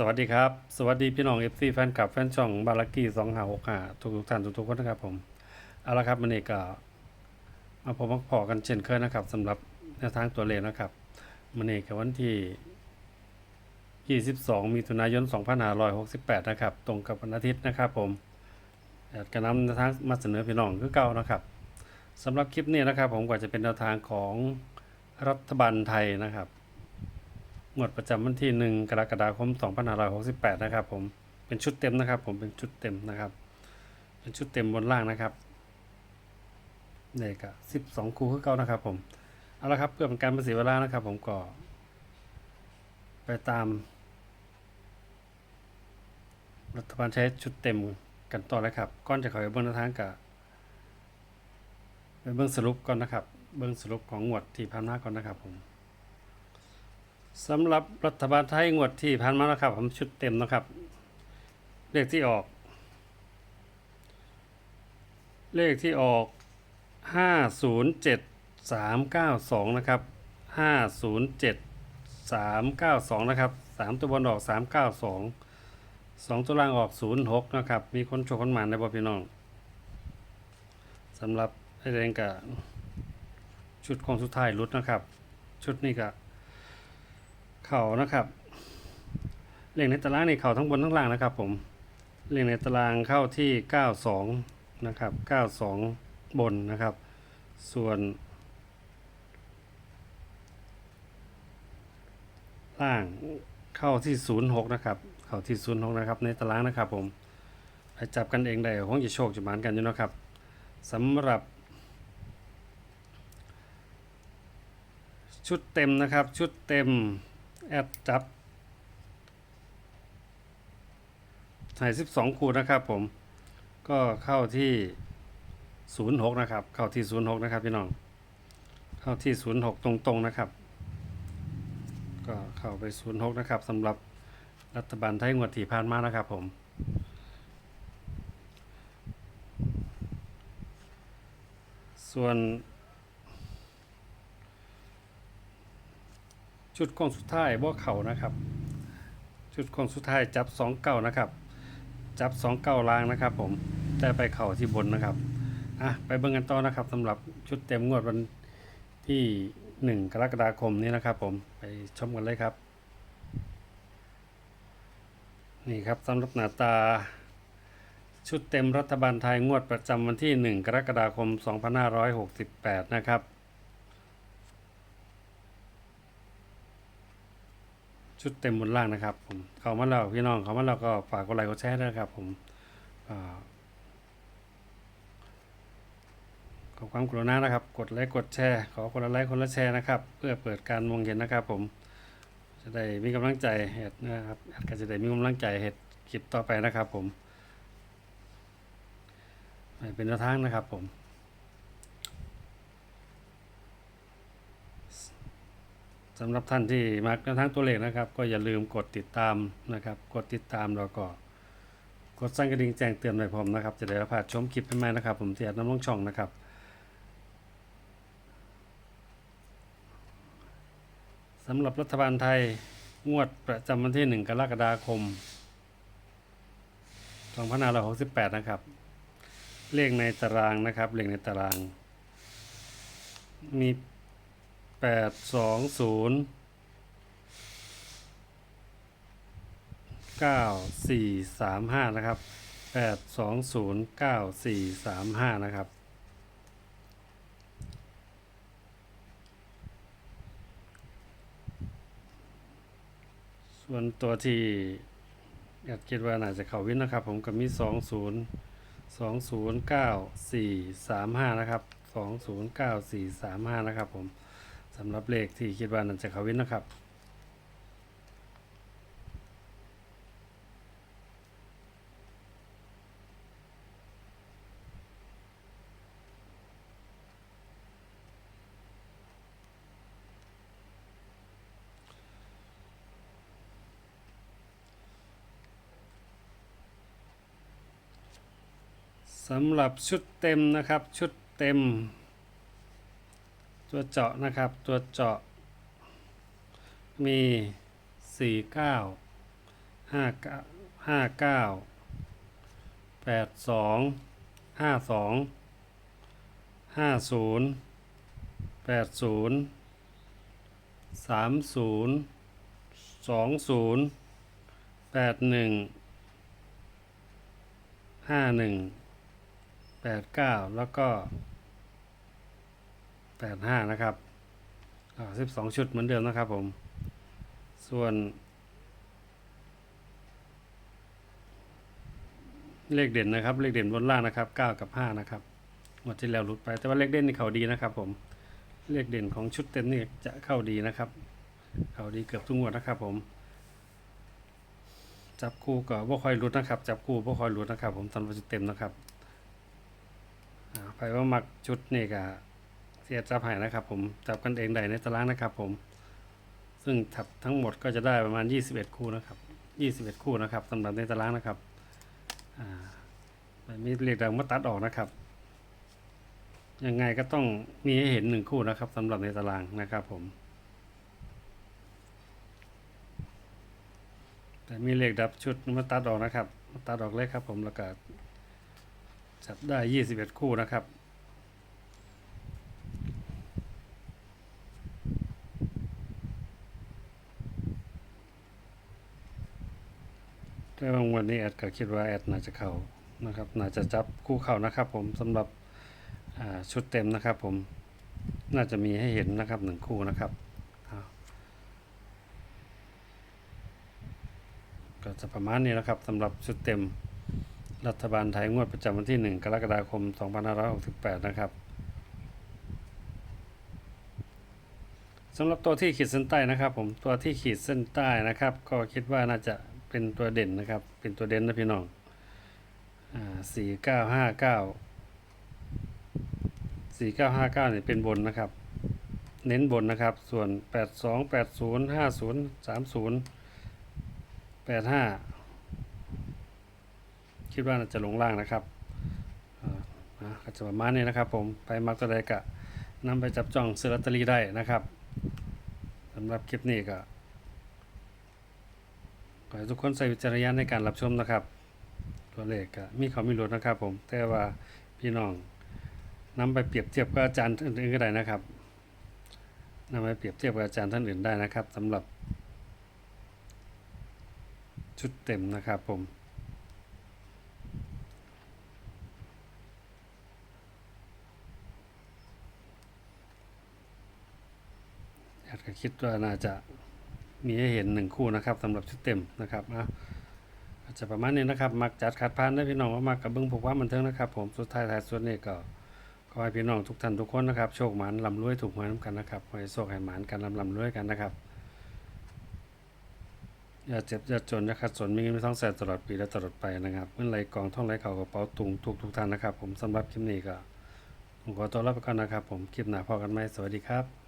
สวัสดีครับ สวัสดีพี่น้อง FC แฟนคลับแฟนช่องบารากี้สองหาหกหาทุกทุกท่านทุกๆคนนะครับผมเอาละครับมันนี้ก็มาพบมาพอกันเช่นเคยนะครับสำหรับแนวทางตัวเลขนะครับมันนี้ก็วันที่ 22 มิถุนายน 2568 นะครับ ตรงกับวันอาทิตย์นะครับผมอยากจะนำแนวทางมาเสนอพี่น้องคือเก่านะครับสำหรับคลิปนี้นะครับ ผมก็จะเป็นแนวทางของรัฐบาลไทยนะครับ งวดประจำวันที่ 1 กรกฎาคม 2568 นะครับผม เป็นชุดเต็มนะครับ ผม เป็นชุดเต็มนะครับ เป็นชุดเต็มบนล่างนะครับเด็กอะ12 คู่คือเก่านะครับ ผม เอาละครับ เพื่อเป็นการประสิทธิเวลานะครับ ผมก็ ไปตาม รัฐบาลใช้ชุดเต็มกันต่อเลยครับก่อนจะเข้าไปเบื้องแนวทางกับไปเบื้องสรุปก่อนนะครับ เบื้องสรุปของงวดที่ผ่านมาก่อนนะครับผม สำหรับรัฐบาลไทยงวดที่ผ่านมานะครับ ผมชุดเต็มนะครับ เลขที่ออก เลขที่ออกห้าศูนย์เจ็ดสามเก้าสองนะครับห้าศูนย์เจ็ดสามเก้าสองนะครับสามตัวบนออกสามเก้าสองสองตัวล่างออกศูนย์หกนะครับ มีคนโชคคนหมานในบ่พี่น้องสำหรับไอ้แดงกับชุดของสุดท้ายรุดนะครับ ชุดนี้ก็ เข่านะครับเลขในตารางในเข่าทั้งบนทั้งล่างนะครับ ผมเลขในตารางเข้าที่ 92 นะครับ 92 บนนะครับ ส่วน ล่างเข้าที่ 06 นะครับ เข้าที่ 06 นะครับ ในตารางนะครับผมไปจับกันเองได้คงจะโชคจะหมานกันอยู่นะครับสำหรับชุดเต็มนะครับ ชุดเต็ม แอดจับถ่าย12คูณนะครับผม ก็เข้าที่06นย์หกนะครับ เข้าที่06นย์หกนะครับพี่น้อง เข้าที่06ตรงๆนะครับ ก็เข้าไป06นะครับสำหรับรัฐบาลไทยงวดที่ผ่านมานะครับผมส่วน ชุดของสุดท้ายบ่เขานะครับ ชุดของสุดท้ายจับสองเก้านะครับ จับสองเก้าลางนะครับ ผมแต่ไปเข่าที่บนนะครับอะไปเบิ่งกันต่อนะครับสำหรับชุดเต็มงวดวันที่หนึ่งกรกฎาคมนี้นะครับ ผมไปชมกันเลยครับ นี่ครับสำหรับหน้าตาชุดเต็มรัฐบาลไทยงวดประจำวันที่ 1 กรกฎาคม 2568 นะครับ ชุดเต็มบนล่างนะครับ ผมเขามาแล้วพี่น้องเขามาแล้วก็ฝากกดไลค์กดแชร์ด้วยนะครับ ผมอขอความกรุณานะครับ กดไลค์กดแชร์ ขอคนละไลค์คนละแชร์นะครับ เพื่อเปิดการมองเห็นนะครับ ผม จะได้มีกำลังใจเหตุนะครับก็จะได้มีกำลังใจเหตุคลิปต่อไปนะครับ ผมเป็นทางนะครับ ผม สำหรับท่านที่มักแนวทางตัวเลขนะครับ ก็อย่าลืมกดติดตามนะครับ กดติดตามแล้วก็กดสั่นกระดิ่งแจ้งเตือนไว้ผมนะครับ จะได้รับพลาดชมคลิปใหม่ๆนะครับ ผมที่อัดน้ำลงช่องนะครับสำหรับรัฐบาลไทยงวดประจำวันที่ 1 กรกฎาคม2568 นะครับ เลขในตารางนะครับ เลขในตาราง มี แปดสองศูนย์เก้าสี่สามห้านะครับแปดสองศูนย์เก้าสี่สามห้านะครับ ส่วนตัวที่อยากคิดว่าน่าจะเข้าวินนะครับ ผมก็มีสองศูนย์สองศูนย์เก้าสี่สามห้านะครับสองศูนย์เก้าสี่สามห้านะครับผม สำหรับเลขที่คิดว่านั่นจะเขาวินนะครับสำหรับชุดเต็มนะครับ ชุดเต็ม ตัวเจาะนะครับ ตัวเจาะ มี 49ห้าเก้าห้าเก้าแปดสองห้าสองห้าศูนย์แปดศูนย์สามศูนย์สองศูนย์แปดหนึ่งห้าหนึ่งแปดเก้าแล้วก็ แปดห้านะครับสิบสองชุดเหมือนเดิมนะครับผม ส่วน เลขเด่นนะครับ เลขเด่นบนล่างนะครับ9กับ5นะครับงวดที่แล้วหลุดไปแต่ว่าเลขเด่นนี่เขาดีนะครับผม เลขเด่นของชุดเต็มนี่จะเข้าดีนะครับ เข้าดีเกือบทุกงวดนะครับผมจับคู่ก็บ่ค่อยหลุดนะครับ จับคู่บ่ค่อยหลุดนะครับ ผมสำหรับชุดเต็มนะครับอ่าไปว่ามักชุดนี่ก็ เสียจับให้นะครับ ผมจับกันเองได้ในตารางนะครับ ผม ซึ่งถับทั้งหมดก็จะได้ประมาณ 21 คู่นะครับ21 คู่นะครับสำหรับในตารางนะครับอ่ามีเรียกดังมาตัดออกนะครับยังไงก็ต้องมีให้เห็นหนึ่งคู่นะครับสำหรับในตารางนะครับผม แต่มีเลขดับชุดมาตัดออกนะครับมาตัดออกเลยครับผมแล้วก็จับได้ยี่สิบเอ็ดคู่นะครับ แต่บาง วันนี้แอดก็คิดว่าแอดน่าจะเข้านะครับ น่าจะจับคู่เข้านะครับ ผมสำหรับชุดเต็มนะครับ ผมน่าจะมีให้เห็นนะครับหนึ่งคู่นะครับก็จะประมาณนี้นะครับสำหรับชุดเต็มรัฐบาลไทยงวดประจำวันที่ 1 กรกฎาคม 2568 นะครับสำหรับตัวที่ขีดเส้นใต้นะครับ ผมตัวที่ขีดเส้นใต้นะครับ ก็คิดว่าน่าจะ เป็นตัวเด่นนะครับ เป็นตัวเด่นนะพี่น้องอ่าสี่เก้าห้าเก้าสี่เก้าห้าเก้าเนี่ยเป็นบนนะครับ เน้นบนนะครับ ส่วนแปดสองแปดศูนย์ห้าศูนย์สามศูนย์แปดห้าคิดว่าน่าจะลงล่างนะครับอ่าอ่าก็จะประมาณนี้นะครับ ผมไปมักตัวใดกะนำไปจับจ้องซื้อลอตเตอรี่ได้นะครับสำหรับคลิปนี้ก็ ขอให้ทุกคนใส่วิจารณญาณในการรับชมนะครับ ตัวเลขก็มีเขามีลดนะครับ ผมแต่ว่าพี่น้องนำไปเปรียบเทียบกับอาจารย์อื่นๆก็ได้นะครับนำไปเปรียบเทียบกับอาจารย์ท่านอื่นได้นะครับสำหรับ ชุดเต็มนะครับผมอยากจะคิดว่าน่าจะ มีให้เห็นหนึ่งคู่นะครับสำหรับชุดเต็มนะครับอะอาจจะประมาณนี้นะครับ มักจัดขัดพานได้พี่น้องว่ามักกับเบิ้งพวกว่ามันเทิงนะครับ ผมสุดท้ายท้ายสุดนี่ก็ขอให้พี่น้องทุกท่านทุกคนนะครับโชคหมานลำรวยถูกหวยน้ำกันนะครับขอให้โชคให้หมานกันลำลำรวยกันนะครับอย่าเจ็บอย่าจนอย่าขัดสนมีเงินไม่ต้องใส่ตลอดปีและตลอดไปนะครับเมื่อไรกองท่องไรเข่ากระเป๋าตุงทุกทุกท่านนะครับ ผมสำหรับคลิปนี้ก็ผมขอตัวลาไปก่อนนะครับ ผมคลิปหน้าพอกันไหมสวัสดีครับ